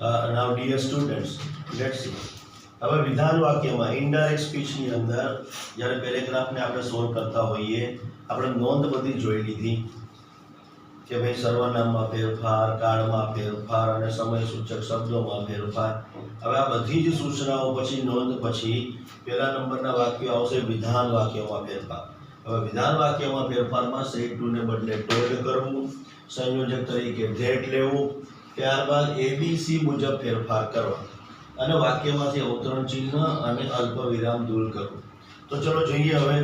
Now dear students let's હવે વિધાન વાક્યમાં ઇનડાયરેક્ટ સ્પીચની અંદર જ્યારે પેરેગ્રાફને આપણે સોલ્વ કરતા હોઈએ, આપણે નોંધ બધી જોઈ લીધી કે ભાઈ સર્વનામમાં ફેરફાર, કાળમાં ફેરફાર અને સમય સૂચક શબ્દોમાં ફેરફાર. હવે આ બધી જ સૂચનાઓ પછી નોંધ પછી પહેલા નંબરના વાક્યો આવશે વિધાન વાક્યોમાં ફેરફાર. હવે વિધાન વાક્યમાં ફેરફારમાં સેટ ટુને બદલે ટોલ કરવું, સંયોજક તરીકે ધેટ લેવું ત્યારબાદ એબીસી મુજબ ફેરફાર કરવા અને વાક્યમાંથી અવતરણ ચિહ્ન અને અલ્પ વિરામ દૂર કરવું તો ચલો જોઈએ હવે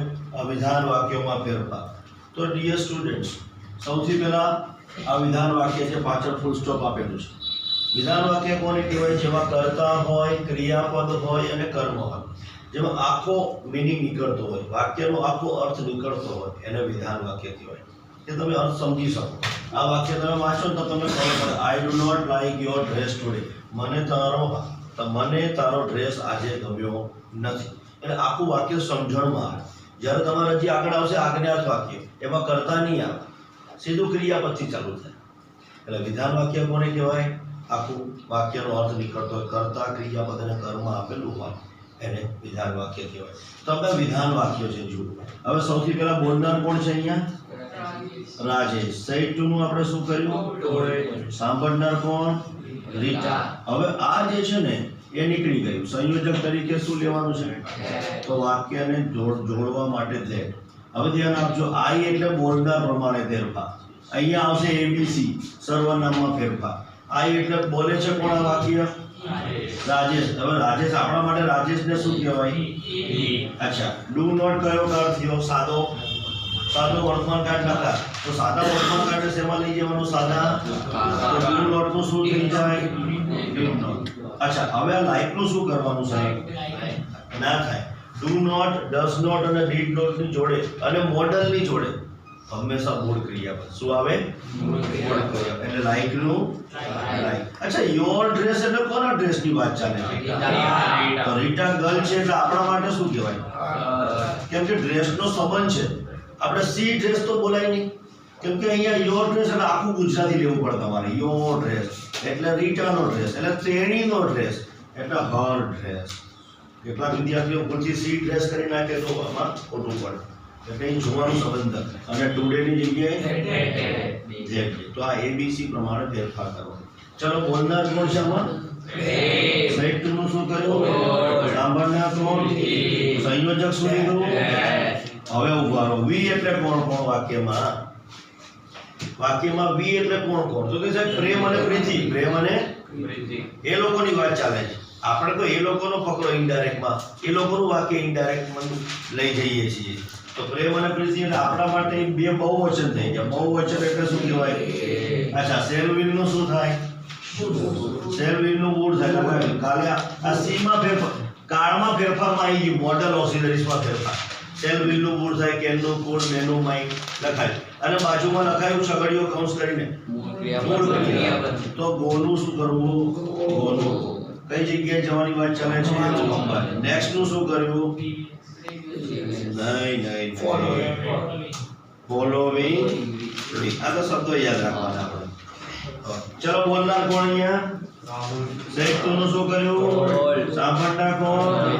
વિધાન વાક્યોમાં ફેરફાર. તો ડિયર સ્ટુડન્ટ્સ સૌથી પહેલા આ વિધાન વાક્ય છે, પાછળ ફૂલ સ્ટોપ આપેલું છે. વિધાન વાક્ય કોને કહેવાય? જેમાં કર્તા હોય, ક્રિયાપદ હોય અને કર્મ હોય. જેમાં આખો મિનિંગ નીકળતો હોય. વાક્યનો આખો અર્થ નીકળતો હોય એને વિધાન વાક્ય કહેવાય. કે તમે અર્થ સમજી શકો. આ વાક્ય તમે વાંચો તો તમને ખબર પડે I do not like your dress today મને તારો મને તારો ડ્રેસ આજે ગમ્યો નથી. એટલે આખું વાક્ય સમજણમાં આવે. જ્યારે તમારે હજી આગળ આવશે, આજ્ઞાર્થ વાક્ય, એમાં કરતા નહીં આવે. સીધું ક્રિયાપદથી ચાલુ થાય. એટલે વિધાન વાક્ય કોને કહેવાય? આખું વાક્યનો અર્થ નીકળતો હોય, કરતા ક્રિયાપદ અને કર્મ આપેલું હોય. એને વિધાન વાક્ય કહેવાય. તો આપણે વિધાન વાક્ય છે જુઓ. હવે સૌથી પહેલાં બોલનાર કોણ છે અહીંયા? રાજેશ. સહિતનું આપણે શું કર્યું? સાંભળનાર કોણ? રીટા. હવે આ જે છે ને એ નીકળી ગયું. સંયોજક તરીકે શું લેવાનું છે? તો વાક્યને જોડવા માટે ધેટ હવે ધ્યાન આપજો આઈ એટલે બોલનાર પ્રમાણે ફેરફાર. અહીંયા આવશે એબીસી સર્વનામમાં ફેરફાર. આઈ એટલે બોલે છે કોણ આ વાક્ય? રાજેશ. હવે રાજેશ આપણા માટે રાજેશને શું કહેવાય? અચ્છા ડુ નોટ કયો કાર થયો? સાદો. સાદો વર્તમાન કાર્ડ નકાર તો સાદા વર્તમાન કાર્ડ શેમાં લઈ જવાનું? સાદા તો ડુ નું શું થઈ જાય? અચ્છા હવે આ લાઈકનું શું કરવાનું સાહેબ? ના થાય. ડુ નોટ ડસ નોટ અને ડીડ નોટની જોડે અને મોડલની જોડે હંમેશા મૂળ ક્રિયાપદ શું આવે? એટલે લાઈકનું? લાઈક અચ્છા યોર ડ્રેસ એટલે કોના ડ્રેસની વાત ચાલે? તો રીટા ગર્લ છે એટલે આપણા માટે શું કહેવાય? કેમ કે ડ્રેસ નો સંબંધ છે. આપણે સી ડ્રેસ તો બોલાય નહીં. કેમ કે અહીંયા યોર ડ્રેસ એટલે આખું ગુજરાતી લેવું પડે તમારે. Your dress. એટલે રીટાનો ડ્રેસ. એટલે તેણીનો ડ્રેસ. એટલે હર ડ્રેસ. કેટલાક વિદ્યાર્થીઓ પછી સી ડ્રેસ કરી નાખે તો આમાં ખોટું પડે. એટલે અહીં જોવાનું સંબંધ અને ટુડેની જગ્યાએ તો આ એબીસી પ્રમાણે ફેરફાર કરો ચલો બોલનાર કોણ છે આમાં? સાહિત્યનું શું કર્યું? સાંભળનાર કોણ? સંયોજક શું લીધું? હવે ઊભા રહો વી એટલે કોણ કોણ વાક્યમાં? વાક્યમાં વી એટલે કોણ કોણ? તો કે સાહેબ પ્રેમ અને પ્રીતિ. પ્રેમ અને એ લોકોની વાત ચાલે છે. આપણે તો એ લોકોનો પકડો ઇનડાયરેક્ટમાં. એ લોકોનું વાક્ય ઇનડાયરેક્ટમાં લઈ જઈએ છીએ. તો પ્રેમ અને પ્રીતિ એટલે આપણા માટે બે બહુવચન થઈ ગયા. બહુવચન એટલે શું કહેવાય? અચ્છા શેરવિલનું શું થાય? શેરવિલનું મૂળ થાય. કાલે આ- સીમાં ફેરફાર કાળમાં ફેરફારમાં આવી ગયું. મોડલ ઓસિલરીસમાં ફેરફાર. શેરવિલનું મૂળ થાય કેનનું કુળ મેનું માઈ લખાય. અને બાજુમાં લખાયું છગડીયો કૌંસ કરીને મૂળ ક્રિયાપદ. તો ગોનું શું કરવું? ગોનું. કઈ જગ્યાએ જવાની વાત ચાલે છે? નેક્સ્ટનું શું કર્યું? નહીં નહીં. ફોલોવિંગ આ તો શબ્દો યાદ રાખવાના આપણે. ચલો બોલનાર કોણ અહીંયા? નું શું કર્યું? સાંભળનાર કોણ?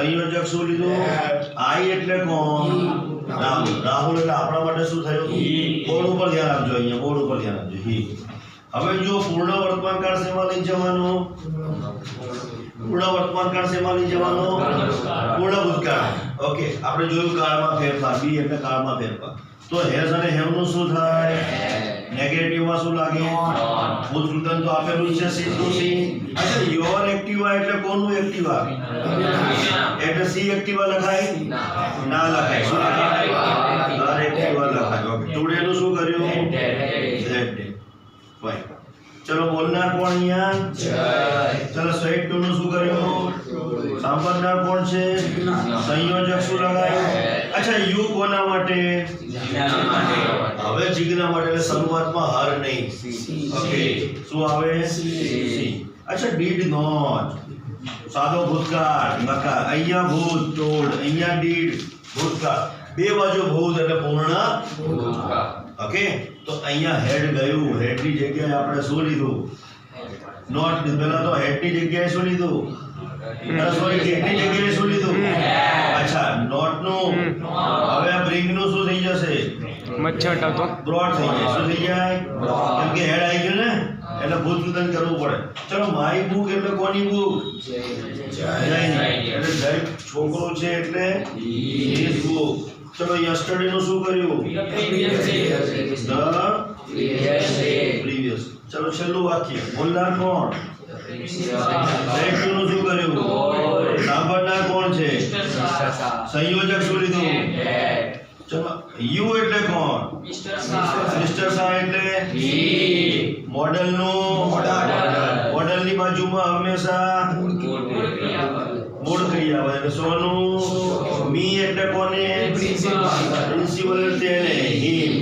સંયોજક શું લીધું? આઈ એટલે કોણ? રાહુલ. રાહુલ એટલે આપણા માટે શું થયું? બોર્ડ ઉપર ધ્યાન આપજો અહીંયા? બોર્ડ ઉપર ધ્યાન આપજો? હી હવે જો પૂર્ણ વર્તમાન કાળ શેમાં લઈ જવાનો? પૂર્ણ વર્તમાન કાળ શેમાં લઈ જવાનો? પૂર્ણ ભૂતકાળ. ઓકે આપણે જોયું કાળમાં ફેરફાર. બી એટલે કાળમાં ફેરફાર. તો હેઝ અને હેવનું શું થાય? નેગેટિવમાં શું લાગે? ભૂતકૃતન તો આપેલું છે, સીધું સી અચ્છા યોર એક્ટિવા એટલે કોનું એક્ટિવા એટલે સી એક્ટિવા લખાય? ના લખાય. શું લખાય? આર એક્ટિવા લખાય. ઓકે ટુડે નું શું કર્યું? ઝેડ ડે ફાઇન ચલો, બોલનાર કોણ અહીંયા? ચલો સ્વેટ ટુ નું શું કર્યું? સાંભળનાર કોણ છે? સંયોજક શું લગાયું અચ્છા યુ કોના માટે? હવે જીજ્ઞા માટે એટલે શરૂઆતમાં હર નહીં. ઓકે. શું આવે? સી. અચ્છા ડીડ નોટ. સાદો ભૂતકાળ નકાર. અહીંયા ભૂત ટોલ્ડ અહીંયા ડીડ ભૂતકાળ. બે બાજુ ભૂત એટલે પૂર્ણ ઓકે? તો અહીંયા હેડ ગયું. હેડની જગ્યાએ આપણે શું લીધું? નોટ પેલા તો હેડની જગ્યાએ શું લીધું? સોરી ગેટની જગ્યાએ શું લીધું? અચ્છા નોટનું હવે બ્રિંગનું શું થઈ જશે? મચ્છર હતો બ્રોડ થઈ જાય શું થઈ જાય? કેમ કે હેડ આવી ગયો ને એટલે ભૂતવિધન કરવું પડે. ચલો માય બુક એટલે કોની બુક એટલે જય છોકરો છે એટલે book. ચલો યસ્ટરડે નું શું કર્યું? ધ પ્રીવિયસ ચલો છેલ્લું વાક્ય. બોલનાર કોણ? Thank નું શું કર્યું? સાંભળનાર કોણ છે? સંયોજક શું લીધું? યુ એટલે કોણ? મિસ્ટર શાહ. એટલે? મોડલનું મોડલ. ની બાજુમાં હંમેશા મૂળ ક્રિયા હોય એટલે સોનું મી એટલે કોને? પ્રિન્સિપલ. એટલે હિમ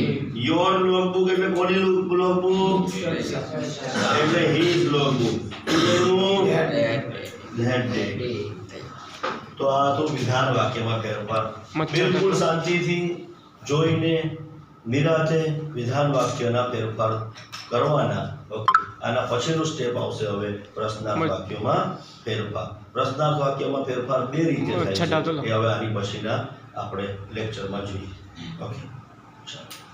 યોર લોકબુક એટલે કોની લોકબુક? એટલે હિઝ લોકબુક. એનું that day. તો આ તો વિધાન વાક્યમાં ફેરફાર બિલકુલ શાંતિથી જોઈને નિરાતે વિધાન વાક્યના ફેરફાર કરવાના. ઓકે આના પછીનું સ્ટેપ આવશે હવે પ્રશ્નાર્થ વાક્યમાં વાક્યોમાં ફેરફાર. પ્રશ્નાર્થ વાક્યમાં ફેરફાર બે રીતે થાય છે. એ હવે આની પછીના આપણે લેક્ચરમાં જોઈએ. ઓકે ચાલો.